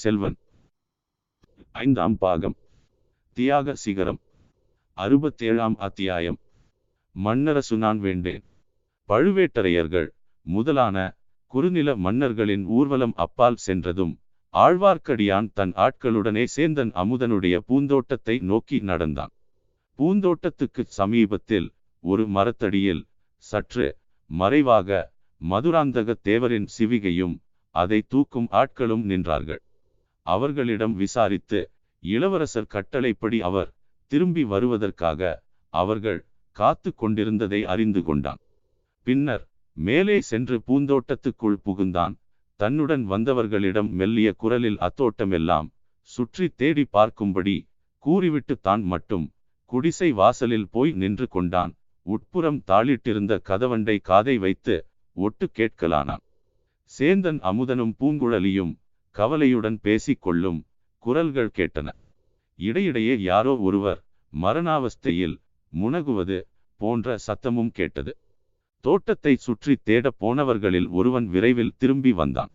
செல்வன். ஐந்தாம் பாகம். தியாக சிகரம். அறுபத்தேழாம் அத்தியாயம். மன்னரசு நான் வேண்டேன். பழுவேட்டரையர்கள் முதலான குறுநில மன்னர்களின் ஊர்வலம் அப்பால் சென்றதும் ஆழ்வார்க்கடியான் தன் ஆட்களுடனே சேந்தன் அமுதனுடைய பூந்தோட்டத்தை நோக்கி நடந்தான். பூந்தோட்டத்துக்கு சமீபத்தில் ஒரு மரத்தடியில் சற்று மறைவாக மதுராந்தக தேவரின் சிவிகையும் அதை தூக்கும் ஆட்களும் நின்றார்கள். அவர்களிடம் விசாரித்து இளவரசர் கட்டளைப்படி அவர் திரும்பி வருவதற்காக அவர்கள் காத்து கொண்டிருந்ததை அறிந்து கொண்டான். பின்னர் மேலே சென்று பூந்தோட்டத்துக்குள் புகுந்தான். தன்னுடன் வந்தவர்களிடம் மெல்லிய குரலில் அத்தோட்டமெல்லாம் சுற்றி தேடி பார்க்கும்படி கூறிவிட்டு தான் மட்டும் குடிசை வாசலில் போய் நின்று கொண்டான். உட்புறம் தாளிட்டிருந்த கதவண்டை காதை வைத்து ஒட்டு கேட்கலானான். சேந்தன் அமுதனும் பூங்குழலியும் கவலையுடன் பேசிக்கொள்ளும் குரல்கள் கேட்டன. இடையிடையே யாரோ ஒருவர் மரணாவஸ்தையில் முனகுவது போன்ற சத்தமும் கேட்டது. தோட்டத்தை சுற்றி தேட போனவர்களில் ஒருவன் விரைவில் திரும்பி வந்தான்.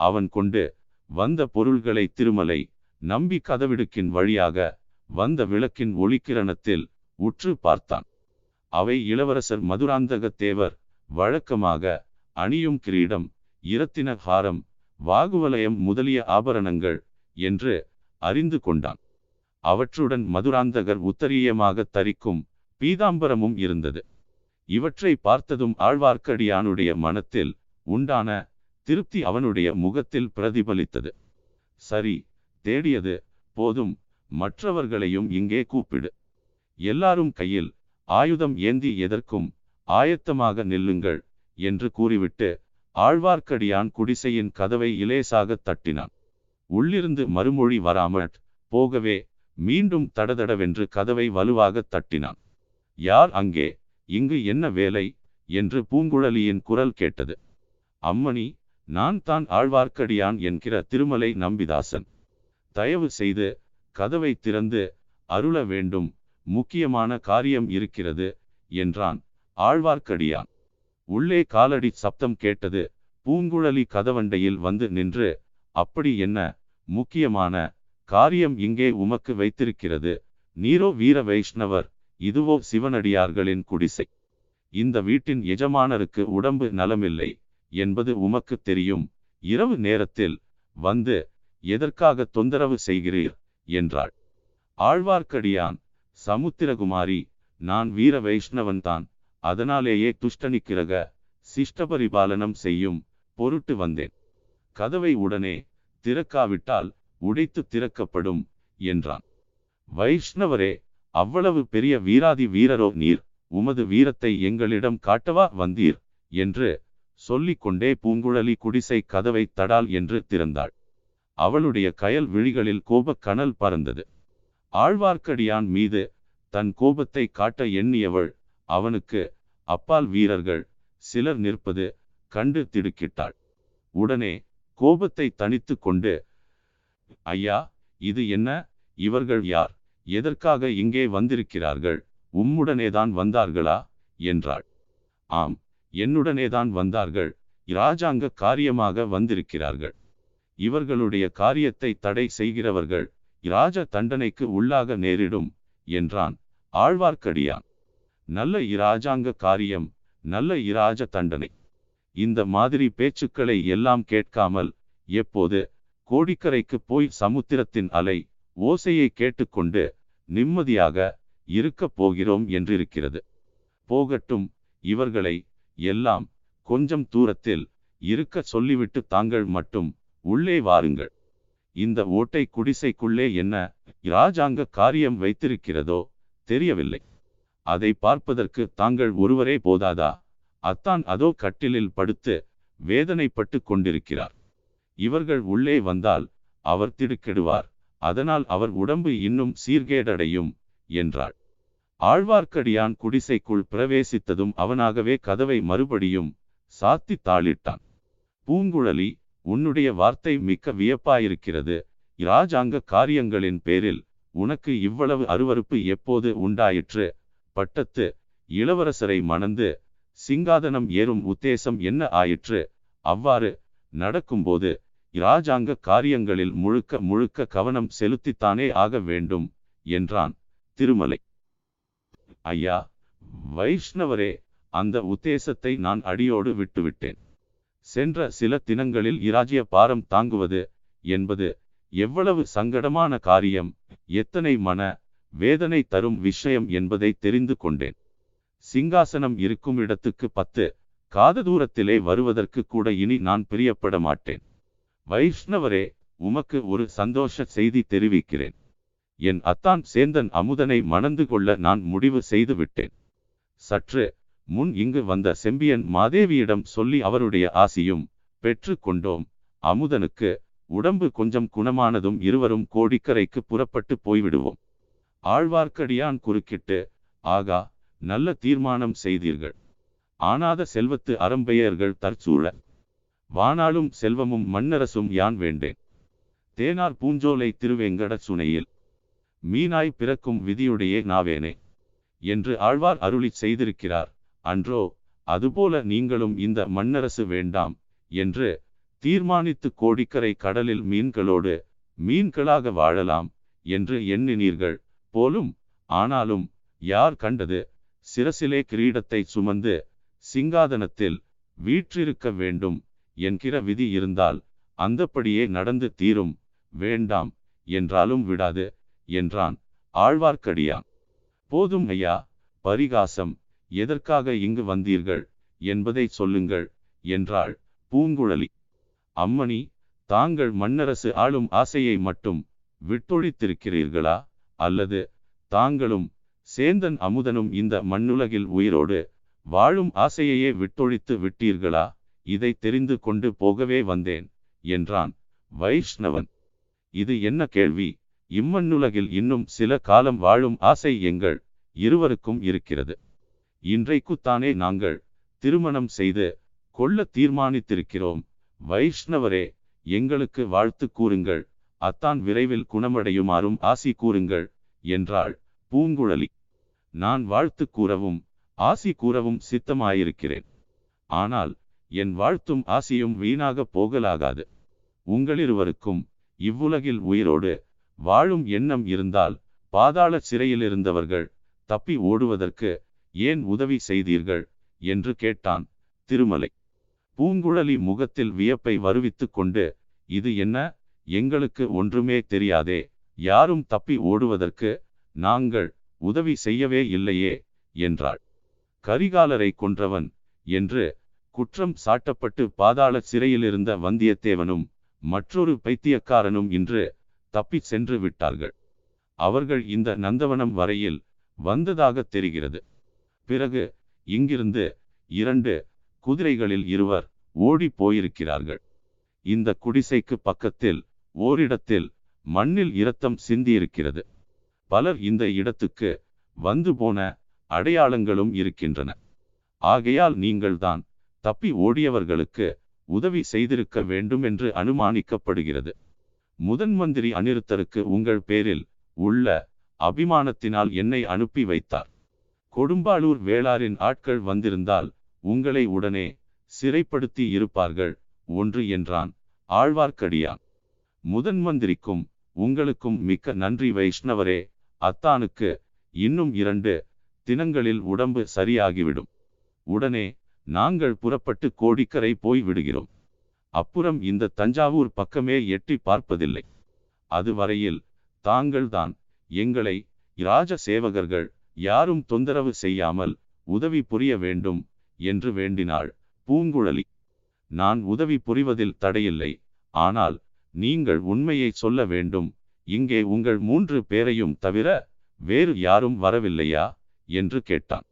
அவன் கொண்டு வந்த பொருள்களை திருமலை நம்பி கதவிடுக்கின் வழியாக வந்த விளக்கின் ஒளிக்கிரணத்தில் உற்று பார்த்தான். அவை இளவரசர் மதுராந்தக தேவர் வழக்கமாக அணியும் கிரீடம் இரத்தின ஹாரம் வாகுவலயம் முதலிய ஆபரணங்கள் என்று அறிந்து கொண்டான். அவற்றுடன் மதுராந்தகர் உத்தரீயமாக தரிக்கும் பீதாம்பரமும் இருந்தது. இவற்றை பார்த்ததும் ஆழ்வார்க்கடியானுடைய மனத்தில் உண்டான திருப்தி அவனுடைய முகத்தில் பிரதிபலித்தது. சரி தேடியது போதும் மற்றவர்களையும் இங்கே கூப்பிடு. எல்லாரும் கையில் ஆயுதம் ஏந்தி எதற்கும் ஆயத்தமாக நில்லுங்கள் என்று கூறிவிட்டு ஆழ்வார்க்கடியான் குடிசையின் கதவை இலேசாக தட்டினான். உள்ளிருந்து மறுமொழி வராமற் போகவே மீண்டும் தடதடவென்று கதவை வலுவாக தட்டினான். யார் அங்கே? இங்கு என்ன வேலை? என்று பூங்குழலியின் குரல் கேட்டது. அம்மணி நான் தான் ஆழ்வார்க்கடியான் என்கிற திருமலை நம்பிதாசன். தயவு செய்து கதவை திறந்து அருள வேண்டும். முக்கியமான காரியம் இருக்கிறது என்றான் ஆழ்வார்க்கடியான். உள்ளே காலடி சப்தம் கேட்டது. பூங்குழலி கதவண்டையில் வந்து நின்று அப்படி என்ன? முக்கியமான காரியம் இங்கே உமக்கு வைத்திருக்கிறது. நீரோ வீர வைஷ்ணவர் இதுவோ சிவனடியார்களின் குடிசை. இந்த வீட்டின் எஜமானருக்கு உடம்பு நலமில்லை என்பது உமக்கு தெரியும். இரவு நேரத்தில் வந்து எதற்காக தொந்தரவு செய்கிறீர்? என்றாள். ஆழ்வார்க்கடியான் சமுத்திரகுமாரி நான் வீர வைஷ்ணவன்தான். அதனாலேயே துஷ்டனிக்கிறக சிஷ்டபரிபாலனம் செய்யும் பொருட்டு வந்தேன். கதவை உடனே திறக்காவிட்டால் உடைத்து திறக்கப்படும் என்றான். வைஷ்ணவரே அவ்வளவு பெரிய வீராதி வீரரோ நீர் உமது வீரத்தை எங்களிடம் காட்டவா வந்தீர்? என்று சொல்லிக்கொண்டே பூங்குழலி குடிசை கதவை தடால் என்று திறந்தாள். அவளுடைய கயல் விழிகளில் கோபக் கனல் பறந்தது. ஆழ்வார்க்கடியான் மீது தன் கோபத்தை காட்ட எண்ணியவள் அவனுக்கு அப்பால் வீரர்கள் சிலர் நிற்பது கண்டு திடுக்கிட்டாள். உடனே கோபத்தை தனித்து கொண்டு ஐயா இது என்ன? இவர்கள் யார்? எதற்காக இங்கே வந்திருக்கிறார்கள்? உம்முடனேதான் வந்தார்களா? என்றாள். ஆம் என்னுடனேதான் வந்தார்கள். இராஜாங்க காரியமாக வந்திருக்கிறார்கள். இவர்களுடைய காரியத்தை தடை செய்கிறவர்கள் இராஜ தண்டனைக்கு உள்ளாக நேரிடும் என்றான் ஆழ்வார்க்கடியான். நல்ல இராஜாங்க காரியம் நல்ல இராஜ தண்டனை. இந்த மாதிரி பேச்சுக்களை எல்லாம் கேட்காமல் எப்போது கோடிக்கரைக்கு போய் சமுத்திரத்தின் அலை ஓசையை கேட்டுக்கொண்டு நிம்மதியாக இருக்கப் போகிறோம் என்றிருக்கிறது. போகட்டும் இவர்களை எல்லாம் கொஞ்சம் தூரத்தில் இருக்க சொல்லிவிட்டு தாங்கள் மட்டும் உள்ளே வாருங்கள். இந்த ஓட்டை குடிசைக்குள்ளே என்ன இராஜாங்க காரியம் வைத்திருக்கிறதோ தெரியவில்லை. அதை பார்ப்பதற்கு தாங்கள் ஒருவரே போதாதா? அத்தான் அதோ கட்டிலில் படுத்து வேதனைப்பட்டு கொண்டிருக்கிறார். இவர்கள் உள்ளே வந்தால் அவர் திடுக்கிடுவார். அதனால் அவர் உடம்பு இன்னும் சீர்கேடடையும் என்றாள். ஆழ்வார்க்கடியான் குடிசைக்குள் பிரவேசித்ததும் அவனாகவே கதவை மறுபடியும் சாத்தி தாளிட்டான். பூங்குழலி உன்னுடைய வார்த்தை மிக்க வியப்பாயிருக்கிறது. இராஜாங்க காரியங்களின் பேரில் உனக்கு இவ்வளவு அருவருப்பு எப்போது உண்டாயிற்று? பட்டத்து இளவரசரை மணந்து சிங்காதனம் ஏறும் உத்தேசம் என்ன ஆயிற்று? அவ்வாறு நடக்கும்போது இராஜாங்க காரியங்களில் முழுக்க முழுக்க கவனம் செலுத்தித்தானே ஆக வேண்டும் என்றான் திருமலை. ஐயா வைஷ்ணவரே அந்த உத்தேசத்தை நான் அடியோடு விட்டுவிட்டேன். சென்ற சில தினங்களில் இராஜ்ய பாரம் தாங்குவது என்பது எவ்வளவு சங்கடமான காரியம். எத்தனை மன வேதனை தரும் விஷயம் என்பதை தெரிந்து கொண்டேன். சிங்காசனம் இருக்கும் இடத்துக்கு பத்து காத தூரத்திலே வருவதற்கு கூட இனி நான் பிரியப்பட மாட்டேன். வைஷ்ணவரே உமக்கு ஒரு சந்தோஷ செய்தி தெரிவிக்கிறேன். என் அத்தான் சேந்தன் அமுதனை மணந்து கொள்ள நான் முடிவு செய்து விட்டேன். சற்று முன் இங்கு வந்த செம்பியன் மாதேவியிடம் சொல்லி அவருடைய ஆசியும் பெற்று கொண்டோம். அமுதனுக்கு உடம்பு கொஞ்சம் குணமானதும் இருவரும் கோடிக்கரைக்கு புறப்பட்டு போய்விடுவோம். ஆழ்வார்க்கடியான் குறுக்கிட்டு ஆகா நல்ல தீர்மானம் செய்தீர்கள். ஆனாத செல்வத்து அறம்பெயர்கள் தற்சூழ. வானாலும் செல்வமும் மன்னரசும் யான் வேண்டேன். தேனார் பூஞ்சோலை திருவேங்கட சுனையில். மீனாய் பிறக்கும் விதியுடையே நாவேனே என்று ஆழ்வார் அருளி செய்திருக்கிறார். அன்றோ அதுபோல நீங்களும் இந்த மன்னரசு வேண்டாம் என்று தீர்மானித்து கோடிக்கரை கடலில் மீன்களோடு மீன்களாக வாழலாம் என்று எண்ணினீர்கள். போலும் ஆனாலும் யார் கண்டது? சிரசிலே கிரீடத்தை சுமந்து சிங்காதனத்தில் வீற்றிருக்க வேண்டும் என்கிற விதி இருந்தால் அந்தப்படியே நடந்து தீரும். வேண்டாம் என்றாலும் விடாது என்றான் ஆழ்வார்க்கடியான். போதும் ஐயா பரிகாசம் எதற்காக இங்கு வந்தீர்கள் என்பதை சொல்லுங்கள் என்றாள் பூங்குழலி. அம்மணி தாங்கள் மன்னரசு ஆளும் ஆசையை மட்டும் விட்டொழித்திருக்கிறீர்களா? அல்லது தாங்களும் சேந்தன் அமுதனும் இந்த மண்ணுலகில் உயிரோடு வாழும் ஆசையையே விட்டொழித்து விட்டீர்களா? இதை தெரிந்து கொண்டு போகவே வந்தேன் என்றான் வைஷ்ணவன். இது என்ன கேள்வி? இம்மண்ணுலகில் இன்னும் சில காலம் வாழும் ஆசை எங்கள் இருவருக்கும் இருக்கிறது. இன்றைக்குத்தானே நாங்கள் திருமணம் செய்து கொள்ள தீர்மானித்திருக்கிறோம். வைஷ்ணவரே எங்களுக்கு வாழ்த்து கூறுங்கள் அத்தான் விரைவில் குணமடையுமாறும் ஆசி கூறுங்கள் என்றாள் பூங்குழலி. நான் வாழ்த்து கூறவும் ஆசி கூறவும் சித்தமாயிருக்கிறேன். ஆனால் என் வாழ்த்தும் ஆசியும் வீணாக போகலாகாது. உங்களிருவருக்கும் இவ்வுலகில் உயிரோடு வாழும் எண்ணம் இருந்தால் பாதாள சிறையில் இருந்தவர்கள் தப்பி ஓடுவதற்கு ஏன் உதவி செய்தீர்கள் என்று கேட்டான் திருமலை. பூங்குழலி முகத்தில் வியப்பை வருவித்துக் கொண்டு இது என்ன? எங்களுக்கு ஒன்றுமே தெரியாதே. யாரும் தப்பி ஓடுவதற்கு நாங்கள் உதவி செய்யவே இல்லையே என்றாள். கரிகாலரை கொன்றவன் என்று குற்றம் சாட்டப்பட்டு பாதாள சிறையிலிருந்த வந்தியத்தேவனும் மற்றொரு பைத்தியக்காரனும் இன்று தப்பிச் சென்று விட்டார்கள். அவர்கள் இந்த நந்தவனம் வரையில் வந்ததாக தெரிகிறது. பிறகு இங்கிருந்து இரண்டு குதிரைகளில் இருவர் ஓடி போயிருக்கிறார்கள். இந்த குடிசைக்கு பக்கத்தில் ஓரிடத்தில் மண்ணில் இரத்தம் சிந்தியிருக்கிறது. பலர் இந்த இடத்துக்கு வந்து போன அடையாளங்களும் இருக்கின்றன. ஆகையால் நீங்கள்தான் தப்பி ஓடியவர்களுக்கு உதவி செய்திருக்க வேண்டும் என்று அனுமானிக்கப்படுகிறது. முதன் மந்திரி அனிருத்தருக்கு உங்கள் பேரில் உள்ள அபிமானத்தினால் என்னை அனுப்பி வைத்தார். கொடும்பாளூர் வேளாரின் ஆட்கள் வந்திருந்தால் உங்களை உடனே சிறைப்படுத்தி இருப்பார்கள் ஒன்று என்றான் ஆழ்வார்க்கடியான். முதன் மந்திரிக்கும் உங்களுக்கும் மிக்க நன்றி வைஷ்ணவரே. அத்தானுக்கு இன்னும் இரண்டு தினங்களில் உடம்பு சரியாகிவிடும். உடனே நாங்கள் புறப்பட்டு கோடிக்கரை போய் விடுகிறோம். அப்புறம் இந்த தஞ்சாவூர் பக்கமே எட்டி பார்ப்பதில்லை. அதுவரையில் தாங்கள்தான் எங்களை இராஜ சேவகர்கள் யாரும் தொந்தரவு செய்யாமல் உதவி புரிய வேண்டும் என்று வேண்டினாள் பூங்குழலி. நான் உதவி புரிவதில் தடையில்லை. ஆனால் நீங்கள் உண்மையை சொல்ல வேண்டும். இங்கே உங்கள் மூன்று பேரையும் தவிர வேறு யாரும் வரவில்லையா? என்று கேட்டான்.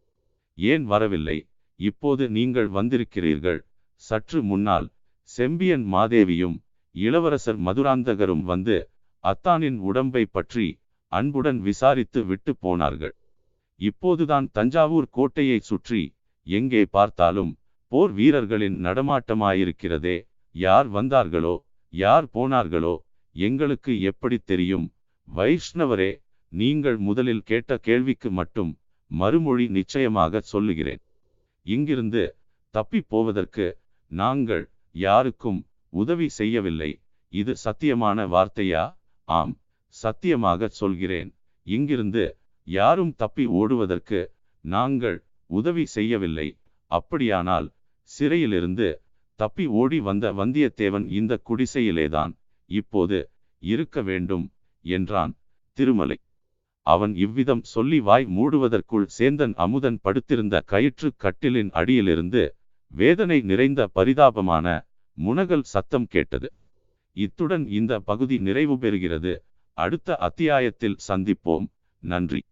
ஏன் வரவில்லை? இப்போது நீங்கள் வந்திருக்கிறீர்கள். சற்று முன்னால் செம்பியன் மாதேவியும் இளவரசர் மதுராந்தகரும் வந்து அத்தானின் உடம்பை பற்றி அன்புடன் விசாரித்து விட்டு போனார்கள். இப்போதுதான் தஞ்சாவூர் கோட்டையை சுற்றி எங்கே பார்த்தாலும் போர் வீரர்களின் நடமாட்டமாயிருக்கிறதே. யார் வந்தார்களோ யார் போனார்களோ எங்களுக்கு எப்படி தெரியும்? வைஷ்ணவரே நீங்கள் முதலில் கேட்ட கேள்விக்கு மட்டும் மறுமொழி நிச்சயமாக சொல்லுகிறேன். இங்கிருந்து தப்பி போவதற்கு நாங்கள் யாருக்கும் உதவி செய்யவில்லை. இது சத்தியமான வார்த்தையா? ஆம் சத்தியமாக சொல்கிறேன். இங்கிருந்து யாரும் தப்பி ஓடுவதற்கு நாங்கள் உதவி செய்யவில்லை. அப்படியானால் சிறையிலிருந்து தப்பி ஓடி வந்த வந்தியத்தேவன் இந்த குடிசையிலேதான் இப்போது இருக்க வேண்டும் என்றான் திருமலை. அவன் இவ்விதம் சொல்லி வாய் மூடுவதற்குள் சேந்தன் அமுதன் படுத்திருந்த கயிற்று கட்டிலின் அடியிலிருந்து வேதனை நிறைந்த பரிதாபமான முனகல் சத்தம் கேட்டது. இத்துடன் இந்த பகுதி நிறைவு பெறுகிறது. அடுத்த அத்தியாயத்தில் சந்திப்போம். நன்றி.